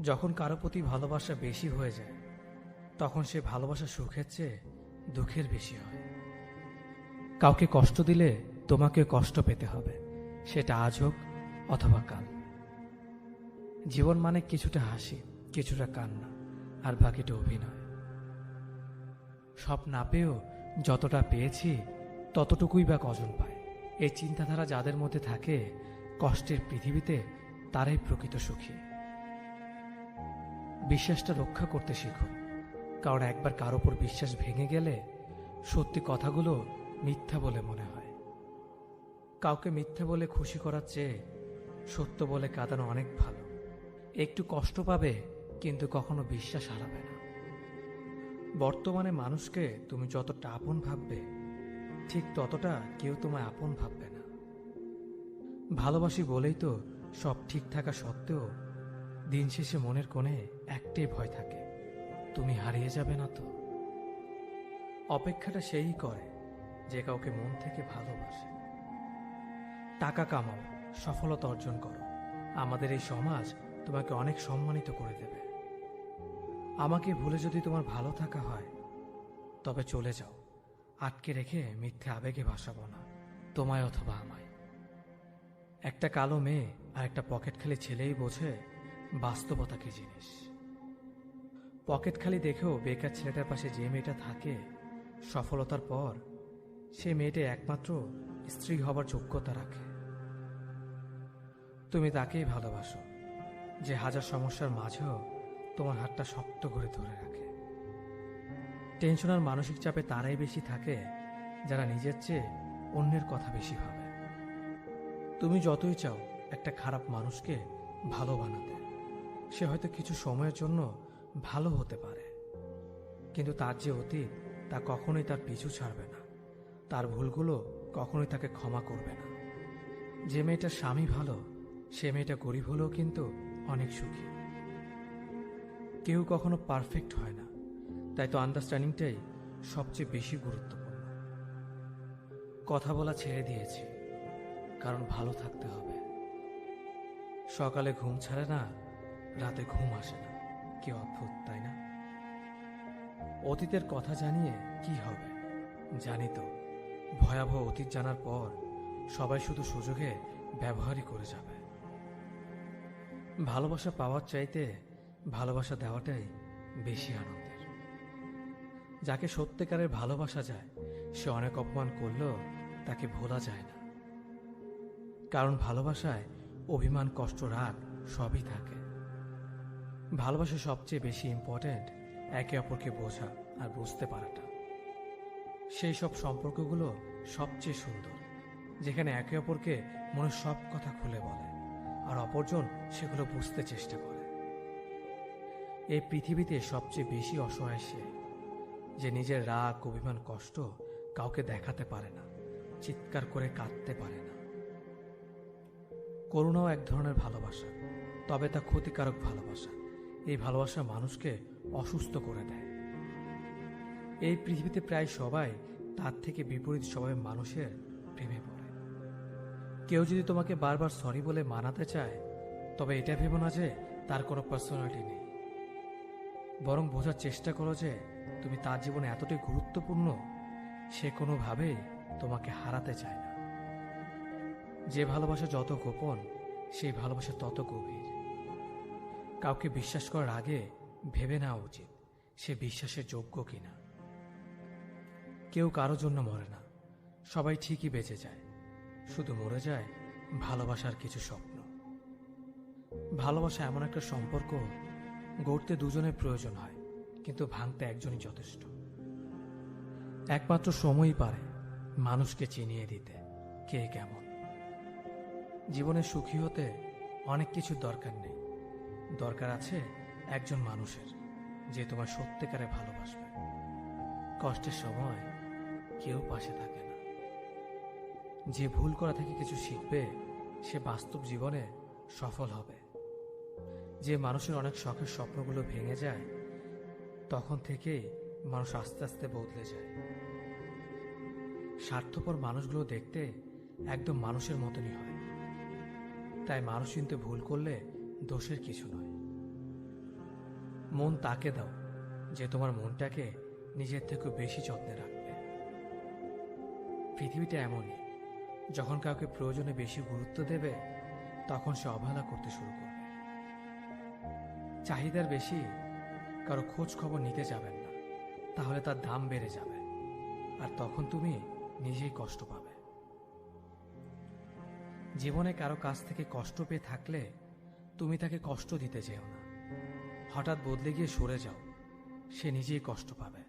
যখন কারও প্রতি ভালোবাসা বেশি হয়ে যায়, তখন সে ভালোবাসা সুখের চেয়ে দুঃখের বেশি হয়। কাউকে কষ্ট দিলে তোমাকে কষ্ট পেতে হবে, সেটা আজ হোক অথবা কাল। জীবন মানে কিছুটা হাসি, কিছুটা কান্না, আর বাকিটা অভিনয়। সব না পেয়েও যতটা পেয়েছি, ততটুকুই বা কজন পায়। এই চিন্তাধারা যাদের মধ্যে থাকে, কষ্টের পৃথিবীতে তারাই প্রকৃত সুখী। বিশ্বাসটা রক্ষা করতে শিখুন। কারণ একবার কার ওপর বিশ্বাস ভেঙে গেলে সত্যি কথাগুলো মিথ্যা বলে মনে হয়। কাউকে মিথ্যা বলে খুশি করার চেয়ে সত্য বলে কাঁদানো অনেক ভালো। একটু কষ্ট পাবে, কিন্তু কখনো বিশ্বাস হারাবে না। বর্তমানে মানুষকে তুমি যতটা আপন ভাববে, ঠিক ততটা কেউ তোমায় আপন ভাববে না। ভালোবাসি বলেই তো সব ঠিক থাকা সত্ত্বেও দিন শেষে মনের কোণে একটাই ভয় থাকে। তুমি হারিয়ে যাবে না তো। অপেক্ষাটা সেই করে যে কাউকে মন থেকে ভালোবাসে। টাকা কামাও, সফলতা অর্জন করো। আমাদের এই সমাজ তোমাকে অনেক সম্মানিত করে দেবে। আমাকে ভুলে যদি তোমার ভালো থাকা হয়, তবে চলে যাও। আটকে রেখে মিথ্যে আবেগে ভাসাবো না, তোমায় অথবা আমায়। একটা কালো মেয়ে আর একটা পকেট খালি ছেলেই বোঝে বাস্তবতা কি জিনিস। পকেট খালি দেখেও বেকার ছেলেটার পাশে যে মেয়েটা থাকে, সফলতার পর সে মেয়েটা একমাত্র স্ত্রী হবার যোগ্যতা রাখে। তুমি তাকেই ভালোবাসো, যে হাজার সমস্যার মাঝেও তোমার হাতটা শক্ত করে ধরে রাখে। টেনশন আর মানসিক চাপে তারাই বেশি থাকে, যারা নিজের চেয়ে অন্যের কথা বেশি ভাবে। তুমি যতই চাও একটা খারাপ মানুষকে ভালো বানাতে। সে হয়তো কিছু সময়ের জন্য ভালো হতে পারে। কিন্তু তার যে অতীত, তা কখনোই তার পিছু ছাড়বে না। তার ভুলগুলো কখনোই তাকে ক্ষমা করবে না। যে মেয়েটার স্বামী ভালো, সে মেয়েটা গরিব হলেও কিন্তু অনেক সুখী। কেউ কখনো পারফেক্ট হয় না। তাই তো আন্ডারস্ট্যান্ডিংটাই সবচেয়ে বেশি গুরুত্বপূর্ণ। কথা বলা ছেড়ে দিয়েছি, কারণ ভালো থাকতে হবে। সকালে ঘুম ছাড়ে না রাতে ঘুম আসে না। কি অদ্ভুত, তাই না? অতীতের কথা জানিয়ে কি হবে? জানি তো, ভয়াবহ অতীত জানার পর সবাই শুধু সুযোগে ব্যবহারই করে যাবে। ভালোবাসা পাওয়ার চাইতে ভালোবাসা দেওয়াটাই বেশি আনন্দের। যাকে সত্যিকারের ভালোবাসা যায়, সে অনেক অপমান করলেও তাকে ভোলা যায় না। কারণ ভালোবাসায় অভিমান, কষ্ট, রাগ সবই থাকে। ভালোবাসা সবচেয়ে বেশি ইম্পর্ট্যান্ট একে অপরকে বোঝা আর বুঝতে পারাটা। সেই সব সম্পর্কগুলো সবচেয়ে সুন্দর, যেখানে একে অপরকে মনে সব কথা খুলে বলে আর অপরজন সেগুলো বুঝতে চেষ্টা করে। এই পৃথিবীতে সবচেয়ে বেশি অসহায় সে, যে নিজের রাগ, অভিমান, কষ্ট কাউকে দেখাতে পারে না, চিৎকার করে কাঁদতে পারে না। করুণাও এক ধরনের ভালোবাসা, তবে তা ক্ষতিকারক ভালোবাসা। এই ভালোবাসা মানুষকে অসুস্থ করে দেয়। এই পৃথিবীতে প্রায় সবাই তার থেকে বিপরীত স্বভাবের মানুষের প্রেমে পড়ে। কেউ যদি তোমাকে বারবার সরি বলে মানাতে চায়, তবে এটা ভেবো না যে তার কোনো পার্সোনালিটি নেই। বরং বোঝার চেষ্টা করো যে তুমি তার জীবনে এতটাই গুরুত্বপূর্ণ, সে কোনোভাবেই তোমাকে হারাতে চায় না। যে ভালোবাসা যত গোপন, সেই ভালোবাসা তত গভীর। কাউকে বিশ্বাস করার আগে ভেবে নেওয়া উচিত সে বিশ্বাসের যোগ্য কিনা। কেউ কারও জন্য মরে না। সবাই ঠিকই বেঁচে যায়। শুধু মরে যায় ভালোবাসার কিছু স্বপ্ন। ভালোবাসা এমন একটা সম্পর্ক, গড়তে দুজনের প্রয়োজন হয়, কিন্তু ভাঙতে একজনই যথেষ্ট। একমাত্র সময়ই পারে মানুষকে চিনিয়ে দিতে, কে কেমন। জীবনে সুখী হতে অনেক কিছুর দরকার নেই। দরকার আছে একজন মানুষের যে তোমার সত্যিকারে ভালোবাসবে। কষ্টের সময় কেউ পাশে থাকে না। যে ভুল করা থেকে কিছু শিখবে, সে বাস্তব জীবনে সফল হবে। যে মানুষের অনেক শখের স্বপ্নগুলো ভেঙে যায়, তখন থেকেই মানুষ আস্তে আস্তে বদলে যায়। স্বার্থপর মানুষগুলো দেখতে একদম মানুষের মতনই হয়। তাই মানুষ কিন্তু ভুল করলে দোষের কিছু নয়। মন তাকে দাও, যে তোমার মনটাকে নিজের থেকে বেশি যত্নে রাখবে। পৃথিবীটা এমনই, যখন কাউকে প্রয়োজনে বেশি গুরুত্ব দেবে, তখন সে অবহেলা করতে শুরু করবে। চাহিদার বেশি, কারও খোঁজ খবর নিতে যাবেন না, তাহলে তার দাম বেড়ে যাবে, আর তখন তুমি নিজেই কষ্ট পাবে। জীবনে কারও কাছ থেকে কষ্ট পেয়ে থাকলে তুমি তাকে কষ্ট দিতে যেও না। হঠাৎ বদলে গিয়ে সরে যাও। সে নিজেই কষ্ট পাবে।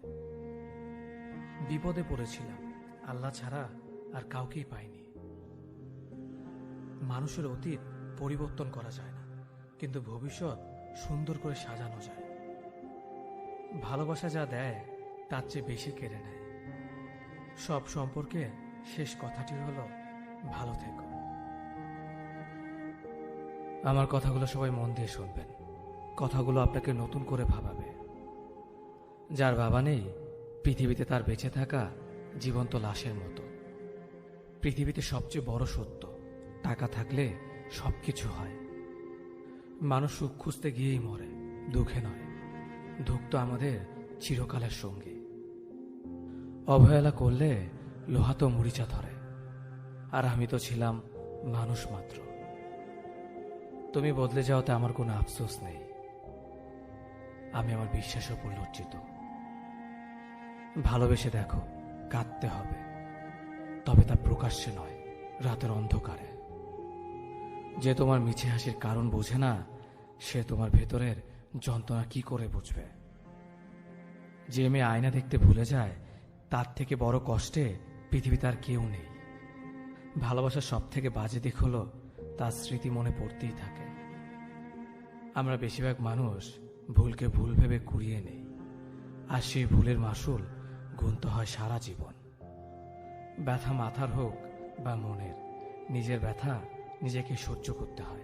বিপদে পড়েছিলাম। আল্লাহ ছাড়া আর কাউকেই পাইনি। মানুষের অতীত পরিবর্তন করা যায় না, কিন্তু ভবিষ্যৎ সুন্দর করে সাজানো যায়। ভালোবাসা যা দেয়, তার চেয়ে বেশি কেড়ে নেয়। সব সম্পর্কে শেষ কথাটি হলো, ভালো থেকো। আমার কথাগুলো সবাই মন দিয়ে শুনবেন। কথাগুলো আপনাকে নতুন করে ভাবাবে। যার বাবা নেই, পৃথিবীতে তার বেঁচে থাকা জীবন্ত লাশের মতো। পৃথিবীতে সবচেয়ে বড় সত্য, টাকা থাকলে সবকিছু হয়। মানুষ সুখ খুঁজতে গিয়েই মরে, দুঃখে নয়। দুঃখ তো আমাদের চিরকালের সঙ্গী। অবহেলা করলে লোহা তো মরিচা ধরে, আর আমি তো ছিলাম মানুষ মাত্র। তুমি বদলে যাওয়াতে আমার কোনো আফসোস নেই। আমি আমার বিশ্বাসের উপর লজ্জিত। ভালোবেসে দেখো, কাঁদতে হবে। তবে তা প্রকাশ্যে নয়, রাতের অন্ধকারে। যে তোমার মিছে হাসির কারণ বোঝে না, সে তোমার ভেতরের যন্ত্রণা কি করে বুঝবে? যে মেয়ে আয়না দেখতে ভুলে যায়, তার থেকে বড় কষ্টে পৃথিবীতে আর কেউ নেই। ভালোবাসার সব থেকে বাজে দিক হলো, তার স্মৃতি মনে পড়তেই থাকে। আমরা বেশিরভাগ মানুষ ভুলকে ভুল ভেবে কুড়িয়ে নেই। আর সেই ভুলের মাসুল গুনতে হয় সারা জীবন। ব্যথা মাথার হোক বা মনের, নিজের ব্যথা নিজেকে সহ্য করতে হয়।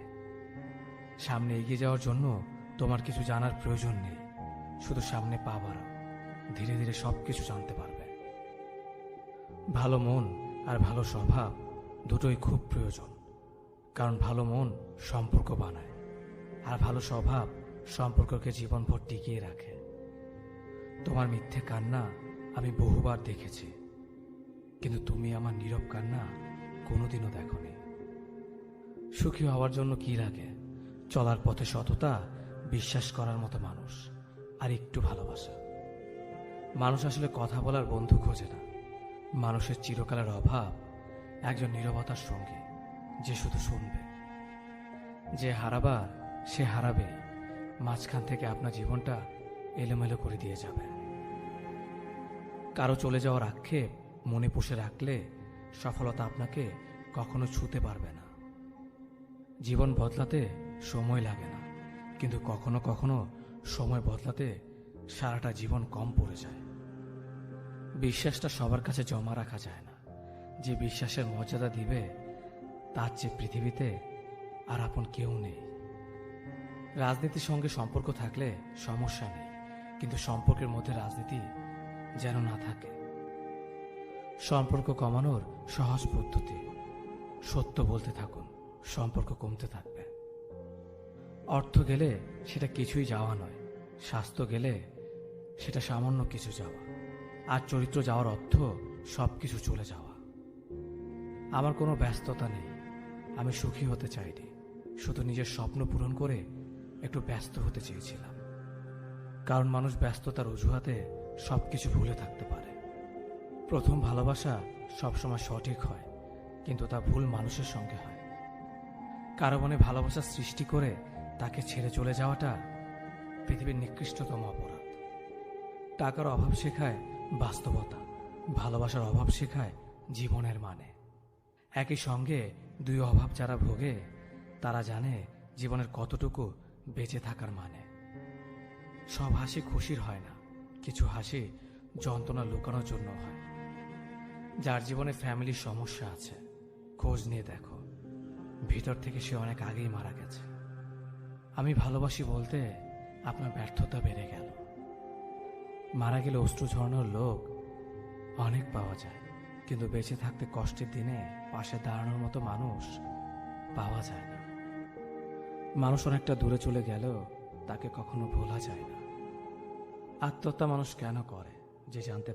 সামনে এগিয়ে যাওয়ার জন্য তোমার কিছু জানার প্রয়োজন নেই। শুধু সামনে পা বাড়াও, ধীরে ধীরে সব কিছু জানতে পারবে। ভালো মন আর ভালো স্বভাব দুটোই খুব প্রয়োজন, কারণ ভালো মন সম্পর্ক বানায়। আর ভালো স্বভাব সম্পর্ককে জীবনভর টিকিয়ে রাখে। তোমার মিথ্যে কান্না আমি বহুবার দেখেছি, কিন্তু তুমি আমার নীরব কান্না কোনোদিনও দেখনি। সুখী হওয়ার জন্য কি লাগে? চলার পথে সততা, বিশ্বাস করার মতো মানুষ আর একটু ভালোবাসা। মানুষ আসলে কথা বলার বন্ধু খোঁজে না। মানুষের চিরকালের অভাব একজন নীরবতার সঙ্গী যে শুধু শুনবে। যে হারাবার সে হারাবে। মাঝখান থেকে আপনার জীবনটা এলোমেলো করে দিয়ে যাবে। কারও চলে যাওয়ার আক্ষেপ মনে পুষে রাখলে সফলতা আপনাকে কখনো ছুতে পারবে না। জীবন বদলাতে সময় লাগে না, কিন্তু কখনো কখনো সময় বদলাতে সারাটা জীবন কম পড়ে যায়। বিশ্বাসটা সবার কাছে জমা রাখা যায় না। যে বিশ্বাসের মর্যাদা দিবে, তার চেয়ে পৃথিবীতে আর আপন কেউ নেই। রাজনীতির সঙ্গে সম্পর্ক থাকলে সমস্যা নেই, কিন্তু সম্পর্কের মধ্যে রাজনীতি যেন না থাকে। সম্পর্ক কমানোর সহজ পদ্ধতি, সত্য বলতে থাকুন, সম্পর্ক কমতে থাকবে। অর্থ গেলে সেটা কিছুই যাওয়া নয়, স্বাস্থ্য গেলে সেটা সামান্য কিছু যাওয়া, আর চরিত্র যাওয়ার অর্থ সব কিছু চলে যাওয়া। আমার কোনো ব্যস্ততা নেই, আমি সুখী হতে চাইনি, শুধু নিজের স্বপ্ন পূরণ করে একটু ব্যস্ত হতে চেয়েছিলাম। কারণ মানুষ ব্যস্ততার অজুহাতে সব কিছু ভুলে থাকতে পারে। প্রথম ভালোবাসা সবসময় সঠিক হয়, কিন্তু তা ভুল মানুষের সঙ্গে হয়। কারও মনে ভালোবাসা সৃষ্টি করে তাকে ছেড়ে চলে যাওয়াটা পৃথিবীর নিকৃষ্টতম অপরাধ। টাকার অভাব শেখায় বাস্তবতা, ভালোবাসার অভাব শেখায় জীবনের মানে। একই সঙ্গে দুই অভাব যারা ভোগে, তারা জানে জীবনের কতটুকু বেঁচে থাকার মানে। সব হাসি খুশির হয় না, কিছু হাসি যন্ত্রণা লুকানোর জন্য হয়। যার জীবনে ফ্যামিলির সমস্যা আছে, খোঁজ নিয়ে দেখো। ভিতর থেকে সে অনেক আগেই মারা গেছে। আমি ভালোবাসি বলতে আপনার ব্যর্থতা বেড়ে গেল। মারা গেলে অশ্রু ঝরানোর লোক অনেক পাওয়া যায়, কিন্তু বেঁচে থাকতে কষ্টের দিনে পাশে দাঁড়ানোর মতো মানুষ পাওয়া যায় না। মানুষ অনেকটা দূরে চলে গেলেও তাকে কখনো ভোলা যায় না। আত্মহত্যা মানুষ কেন করে, যে জানতে